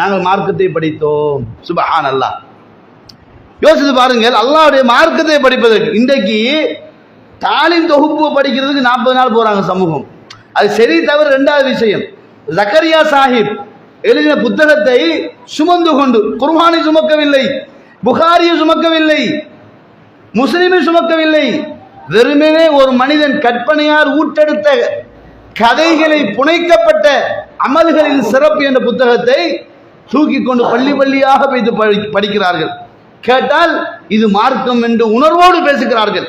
நாங்கள் மார்க்கத்தை படித்தோம். சுபஹான் அல்லா யோசித்து பாருங்கள் அல்லாவுடைய மார்க்கத்தை படிப்பதற்கு இன்றைக்கு தாலின் தொகுப்பு படிக்கிறதுக்கு நாற்பது நாள் போகிறாங்க சமூகம். அது சரி தவிர ரெண்டாவது விஷயம். ஜக்கரியா சாஹிப் எழுதின புத்தகத்தை சுமந்து கொண்டு குர்பானை சுமக்கவில்லை புகாரியை சுமக்கவில்லை முஸ்லிமை சுமக்கவில்லை வெறுமனே ஒரு மனிதன் கற்பனையால் ஊட்டெடுத்த கதைகளை புனைக்கப்பட்ட அமல்களின் சிறப்பு என்ற புத்தகத்தை தூக்கி கொண்டு பள்ளி பள்ளியாக வைத்து படி- படிக்கிறார்கள். கேட்டால் இது மார்க்கம் என்று உணர்வோடு பேசுகிறார்கள்.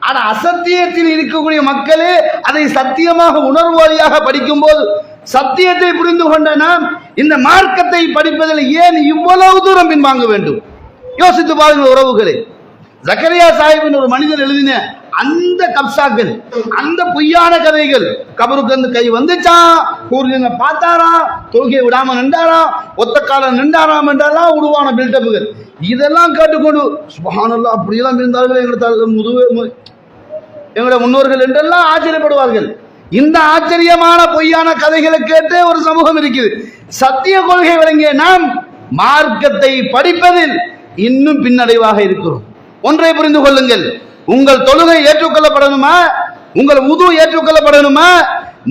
ஆனால் அசத்தியத்தில் இருக்கக்கூடிய மக்களே அதை சத்தியமாக உணர்வு வழியாக படிக்கும்போது சத்தியத்தை புரிந்து கொண்ட நாம் இந்த மார்க்கத்தை படிப்பதில் ஏன் இவ்வளவு தூரம் பின்வாங்க வேண்டும்? யோசித்து பாருங்கள் உறவுகளே. ஜக்கரியா சாஹிபின் ஒரு மனிதன் எழுதின அந்த கப்சாக்கள் அந்த பொய்யான கதைகள் கபருக்கு வந்து கை வந்துச்சா? கூர்லிங்க பார்த்தாரா? தொழுகையை விடாம நின்றாரா? ஒத்த காலம் நின்றாராம் என்றெல்லாம் உருவான பில்டப்புகள் இதெல்லாம் கேட்டுக்கொண்டு சுபஹானல்லா அப்படியெல்லாம் இருந்தார்கள் எங்களை முதுவே எங்களோட எங்களுடைய முன்னோர்கள் என்றெல்லாம் ஆச்சரியப்படுவார்கள். இந்த ஆச்சரியமான பொய்யான கதைகளை கேட்டு ஒரு சமூகம் இருக்குது. சத்திய கொள்கை விளங்கிய நாம் மார்க்கத்தை படிப்பதில் இன்னும் பின்னடைவாக இருக்கிறோம். ஒன்றை புரிந்து கொள்ளுங்கள். உங்கள் தொழுகை ஏற்றுக்கொள்ளப்படணுமா? உங்கள் உது ஏற்றுக்கொள்ளப்படணுமா?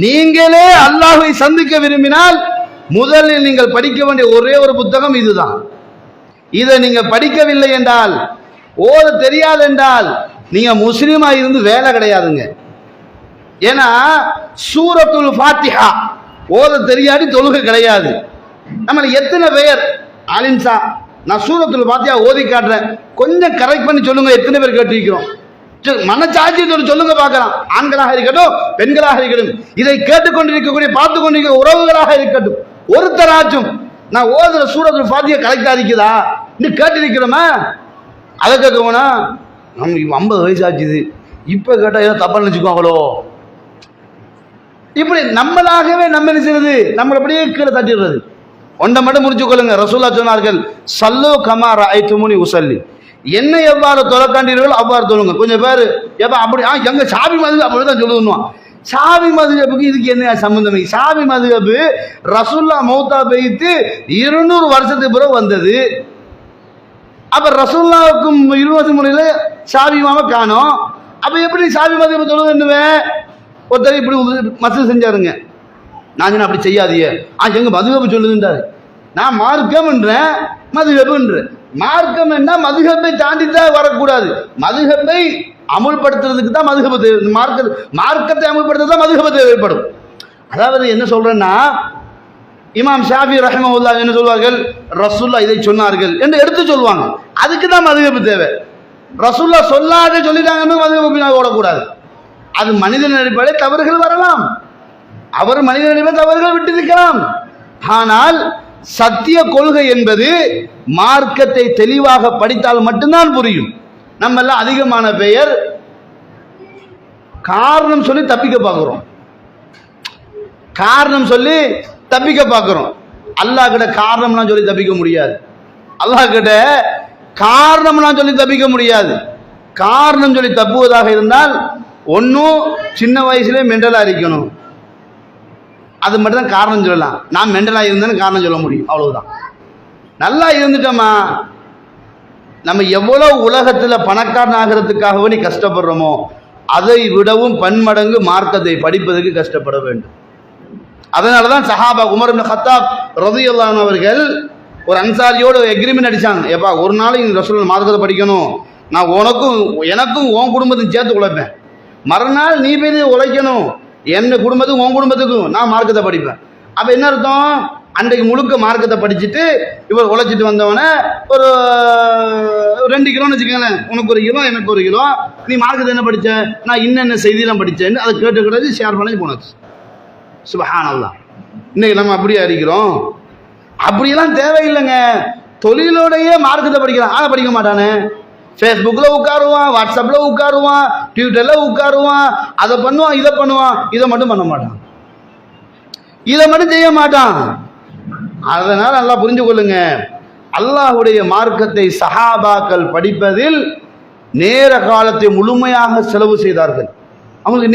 நீங்களே அல்லாஹை சந்திக்க விரும்பினால் முதலில் நீங்கள் படிக்க வேண்டிய ஒரே ஒரு புத்தகம் இதுதான். இதை நீங்க படிக்கவில்லை என்றால் ஓத தெரியாது என்றால் நீங்க முஸ்லீமா இருந்து வேலை கிடையாதுங்க. ஏன்னா சூரத்துல் ஃபாத்திஹா ஓத தெரியாடி தொழுகை கிடையாது. நம்மள எத்தனை பேர் அலின்சா நான் சூரத்துல் ஃபாத்திஹா ஓதி காட்டுறேன். கொஞ்சம் கரெக்ட் பண்ணி சொல்லுங்க எத்தனை பேர் கேட்டிருக்கிறோம்? மனச்சாட்சியத்தோடு சொல்லுங்க பார்க்கலாம். ஆண்களாக இருக்கட்டும் பெண்களாக இருக்கட்டும். இதை கேட்டுக்கொண்டிருக்கக்கூடிய பார்த்து கொண்டிருக்க உறவுகளாக இருக்கட்டும். ஒருத்தராச்சும் நான் ஓதுற சூரத்துல் ஃபாத்திஹா கலெக்டாக இருக்குதா? இன்னும் கேட்டிருக்கிறோமா? அதை கேட்கணும்னா நம்ம ஐம்பது வயசு ஆச்சுது இப்போ கேட்டால் ஏதோ தப்பாக நினச்சிக்குவாங்களோ இப்படி நம்மளாகவே நம்ம என்ன செய்யறது நம்மளை அப்படியே கீழே தட்டிடுறது. ஒன்றை மட்டும் முடிச்சு கொள்ளுங்க ரசூல்லா சொன்னார்கள் சல்லோ கமார் ஐத்துமுனி உசல்லி. என்ன எவ்வாறு தொலைக்காண்டீர்கள் அவ்வாறு தொழுங்க கொஞ்சம் பேர் எப்போ அப்படி ஆ எங்க சாவி மது அப்படி தான் சொல்லுவான் சாவி மதுகப்புக்கு இதுக்கு என்ன சம்மந்தம் சாவி மதுகப்பு ரசுல்லா மௌத்தா பெய்த்து இருநூறு வருஷத்துக்கு பிறகு வந்தது. அப்ப ரசுல்லாவுக்கும் இருபது முறையில் சாவி மாம காணும். அப்போ எப்படி சாவி மதிப்பு தொழுதுன்னுவேன் ஒருத்தர் இப்படி மசூல் செஞ்சாருங்க. நான் என்ன அப்படி செய்யாதீங்க. ஆ எங்க மதுகப்பு சொல்லுதுன்றாரு. நான் மார்க்கம்ன்றேன் மதுகப்புன்ற மார்க்கம் என்ன? மதுகப்பை தாண்டி தான் வரக்கூடாது. மதுகப்பை அமுல்படுத்துறதுக்கு தான் மதுகப்பு தேவை. மார்க்க மார்க்கத்தை அமுல்படுத்த தான் மதுகப்பு தேவைப்படும். அதாவது என்ன சொல்றேன்னா இமாம் ஷாஃபி ரஹ்மவுல்லா என்ன சொல்வார்கள்? ரசுல்லா இதை சொன்னார்கள் என்று எடுத்து சொல்லுவாங்க. அதுக்கு தான் மதுகப்பு தேவை. ரசுல்லா சொல்லாத சொல்லிட்டாங்கன்னு மதுகப்பு ஓடக்கூடாது. அது மனிதன் அடிப்படை தவறுகள் வரலாம். அவர் மனிதன் அடிப்படை தவறுகள் விட்டிருக்கலாம். ஆனால் சத்திய கொள்கை என்பது மார்க்கத்தை தெளிவாக படித்தால் மட்டும்தான் புரியும். நம்ம எல்லாம் அதிகமான பெயர் காரணம் சொல்லி தப்பிக்க பார்க்குறோம். காரணம் சொல்லி தப்பிக்க பார்க்குறோம். அல்லாஹ் கிட்ட காரணம்லாம் சொல்லி தப்பிக்க முடியாது. அல்லாஹ் கிட்ட காரணம்லாம் சொல்லி தப்பிக்க முடியாது. காரணம் சொல்லி தப்புவதாக இருந்தால் ஒன்றும் சின்ன வயசுலேயே மென்டலாக இருக்கணும் அது மட்டும் தான் காரணம் சொல்லலாம். நான் மென்டலாக இருந்தேன்னு காரணம் சொல்ல முடியும். அவ்வளவுதான். நல்லா இருந்துட்டோமா? நம்ம எவ்வளோ உலகத்தில் பணக்காரன் ஆகிறதுக்காக நீ கஷ்டப்படுறோமோ அதை விடவும் பன்மடங்கு மார்க்கத்தை படிப்பதற்கு கஷ்டப்பட வேண்டும். அதனால தான் சஹாபா உமர் ஹத்தாப் ரதியுல்லான் அவர்கள் ஒரு அன்சாரியோட எக்ரிமெண்ட் அடித்தாங்க ஏப்பா ஒரு நாளைக்கு ரசூல் மார்க்கத்தை படிக்கணும். நான் உனக்கும் எனக்கும் உன் குடும்பத்தையும் சேர்த்து உழைப்பேன். மறுநாள் நீ போய் உழைக்கணும். என் குடும்பத்துக்கும் உன் குடும்பத்துக்கும் நான் மார்க்கத்தை படிப்பேன். அப்போ என்ன அர்த்தம்? அன்றைக்கு முழுக்க மார்க்கத்தை படிச்சுட்டு இவர் உழைச்சிட்டு வந்தவனே ஒரு ரெண்டு கிலோன்னு வச்சுக்கோங்களேன். உனக்கு ஒரு கிலோ எனக்கு ஒரு கிலோ. நீ மார்க்கத்தை என்ன படித்த நான் இன்னென்ன செய்தியெல்லாம் படித்தேன்னு அதை கேட்டுக்கூடாது ஷேர் பண்ணி போனாச்சு சுபஹானல்லாம் இன்னைக்கு நம்ம அப்படியே அறிக்கிறோம் அப்படியெல்லாம் தேவையில்லைங்க. தொழிலோடையே மார்க்கத்தை படிக்கிறான். அதை படிக்க மாட்டானே. ஃபேஸ்புக்கில் உட்காருவான் வாட்ஸ்அப்பில் உட்காருவான் டியூட்டெல்லாம் உட்காருவான் அதை பண்ணுவான் இதை பண்ணுவான் இதை மட்டும் பண்ண மாட்டான். இதை மட்டும் செய்ய மாட்டான். அதனால் நல்லா புரிஞ்சு கொள்ளுங்க. அல்லாஹுடைய மார்க்கத்தை சஹாபாக்கள் படிப்பதில் நேர காலத்தை முழுமையாக செலவு செய்தார்கள். அவங்களுக்கு